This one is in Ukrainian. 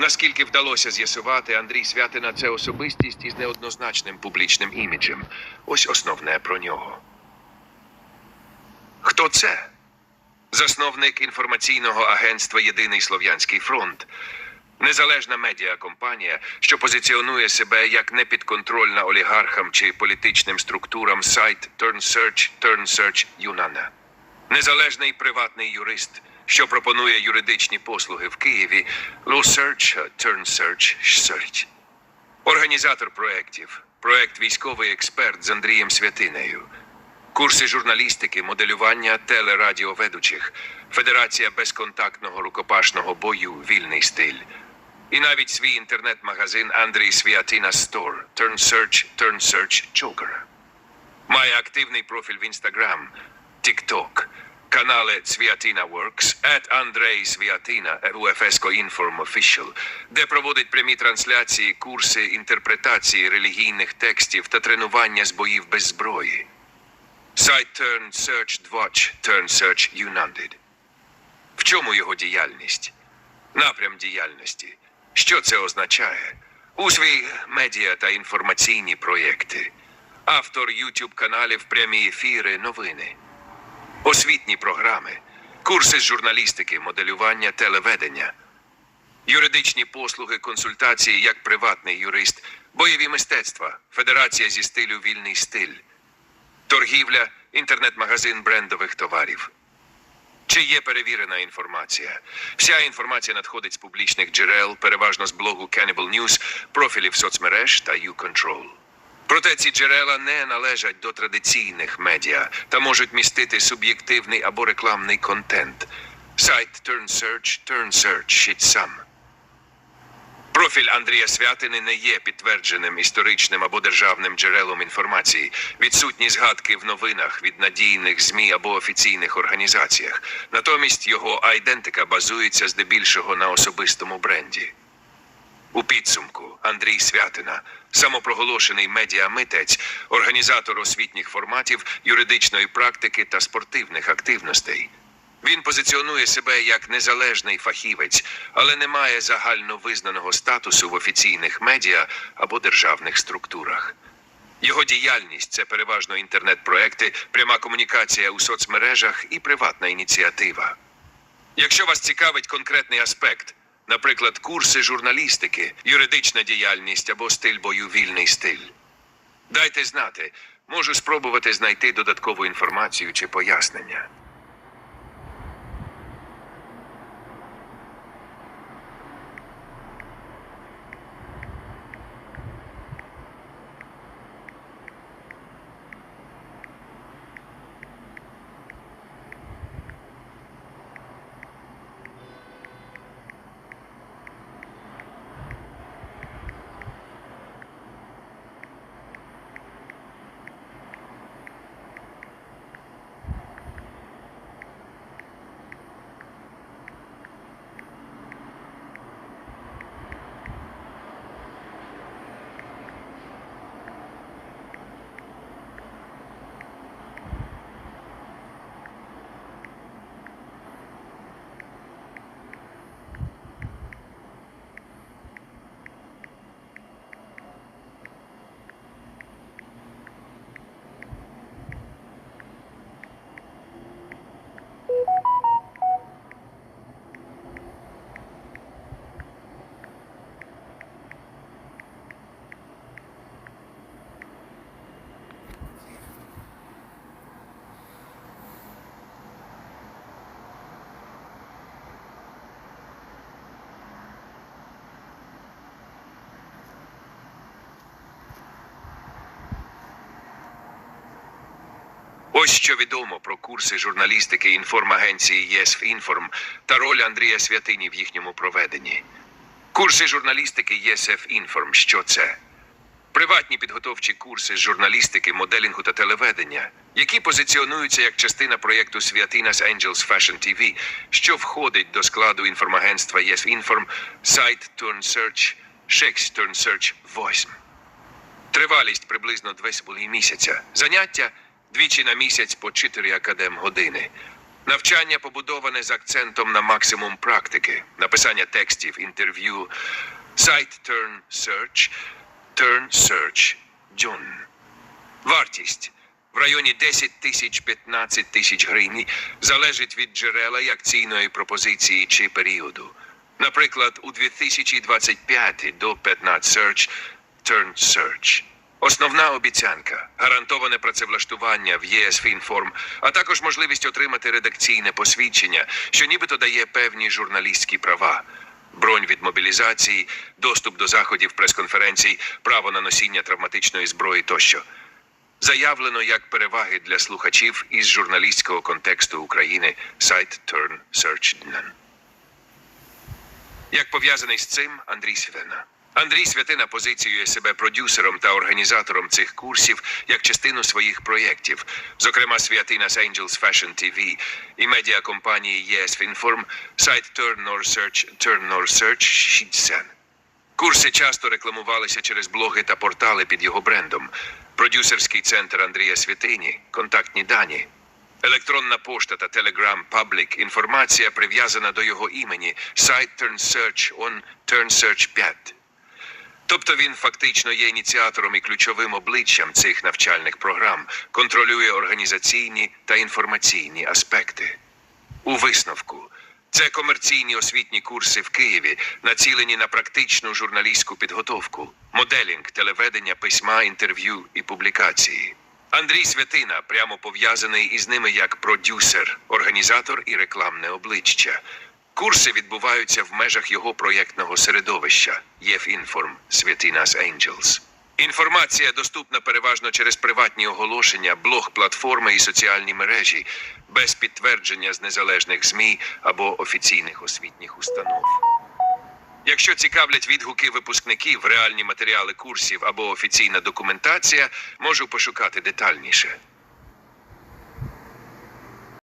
Наскільки вдалося з'ясувати, Андрій Святина це особистість із неоднозначним публічним іміджем. Ось основне про нього. Хто це? Засновник інформаційного агентства Єдиний Слов'янський фронт. Незалежна медіакомпанія, що позиціонує себе як непідконтрольна олігархам чи політичним структурам сайт TurnSearch, TurnSearch Юнана. Незалежний приватний юрист, що пропонує юридичні послуги в Києві LawSearch, TurnSearch, Search. Організатор проєктів, проєкт Військовий експерт з Андрієм Святинею. Курси журналістики, моделювання телерадіоведучих, Федерація безконтактного рукопашного бою Вільний стиль. І навіть свій інтернет-магазин Андрій Святина Стор Turn Search, Turn Search Joker. Має активний профіль в Instagram, TikTok, канали Святина Works, at Андрей Святина, UFSCO Inform Official, де проводить прямі трансляції, курси інтерпретації релігійних текстів та тренування з боїв без зброї. Сайт Turn Search Watch, Turn Search United. В чому його діяльність? Напрям діяльності. Що це означає? У свої медіа та інформаційні проєкти. Автор YouTube каналів прямі ефіри, новини, освітні програми, курси з журналістики, моделювання, телеведення, юридичні послуги, консультації як приватний юрист, бойові мистецтва, Федерація зі стилю Вільний стиль, торгівля, інтернет-магазин брендових товарів. Чи є перевірена інформація? Вся інформація надходить з публічних джерел, переважно з блогу Cannibal News, профілів соцмереж та YouControl. Проте ці джерела не належать до традиційних медіа та можуть містити суб'єктивний або рекламний контент. Сайт TurnSearch, TurnSearch сам. Профіль Андрія Святини не є підтвердженим історичним або державним джерелом інформації. Відсутні згадки в новинах від надійних ЗМІ або офіційних організаціях. Натомість його айдентика базується здебільшого на особистому бренді. У підсумку Андрій Святина, самопроголошений медіамитець, організатор освітніх форматів, юридичної практики та спортивних активностей. Він позиціонує себе як незалежний фахівець, але не має загально визнаного статусу в офіційних медіа або державних структурах. Його діяльність це переважно інтернет-проекти, пряма комунікація у соцмережах і приватна ініціатива. Якщо вас цікавить конкретний аспект, наприклад, курси журналістики, юридична діяльність або стиль бою вільний стиль, дайте знати, можу спробувати знайти додаткову інформацію чи пояснення. Ось що відомо про курси журналістики інформагенції ЄСФ-Інформ та роль Андрія Святині в їхньому проведенні. Курси журналістики ЄСФ-Інформ. Що це? Приватні підготовчі курси з журналістики, моделінгу та телеведення, які позиціонуються як частина проєкту Святиnas Angels Fashion TV, що входить до складу інформагентства ЄСФ-Інформ, сайт TurnSearch, Shakes TurnSearch Voice. Тривалість приблизно 2,5 місяця. Заняття двічі на місяць по 4 академ години. Навчання побудоване з акцентом на максимум практики, написання текстів, інтерв'ю, сайт Turn Search, Turn Search John. Вартість в районі 10 тисяч 15 тисяч гривень залежить від джерела і акційної пропозиції чи періоду. Наприклад, у 2025 до 15 Search, Turn Search. Основна обіцянка гарантоване працевлаштування в ЄС Фінформ, а також можливість отримати редакційне посвідчення, що нібито дає певні журналістські права. Бронь від мобілізації, доступ до заходів прес-конференцій, право на носіння травматичної зброї тощо. Заявлено як переваги для слухачів із журналістського контексту України сайт Turn Search. Як пов'язаний з цим Андрій Святина. Андрій Святина позиціює себе продюсером та організатором цих курсів як частину своїх проєктів, зокрема Святиnas Angels Fashion TV і медіакомпанії Yes Finform, сайт Turn Nor Search Turn Nor Search Shidsen. Курси часто рекламувалися через блоги та портали під його брендом. Продюсерський центр Андрія Святині, контактні дані. Електронна пошта та Telegram Public інформація прив'язана до його імені. Сайт Turn Search on Turn Search 5. Тобто він фактично є ініціатором і ключовим обличчям цих навчальних програм, контролює організаційні та інформаційні аспекти. У висновку це комерційні освітні курси в Києві, націлені на практичну журналістську підготовку, моделінг, телеведення, письма, інтерв'ю і публікації. Андрій Святина прямо пов'язаний із ними як продюсер, організатор і рекламне обличчя. Курси відбуваються в межах його проєктного середовища ЄФІнформ Святинас Angels. Інформація доступна переважно через приватні оголошення, блог платформи і соціальні мережі, без підтвердження з незалежних ЗМІ або офіційних освітніх установ. Якщо цікавлять відгуки випускників, реальні матеріали курсів або офіційна документація, можу пошукати детальніше.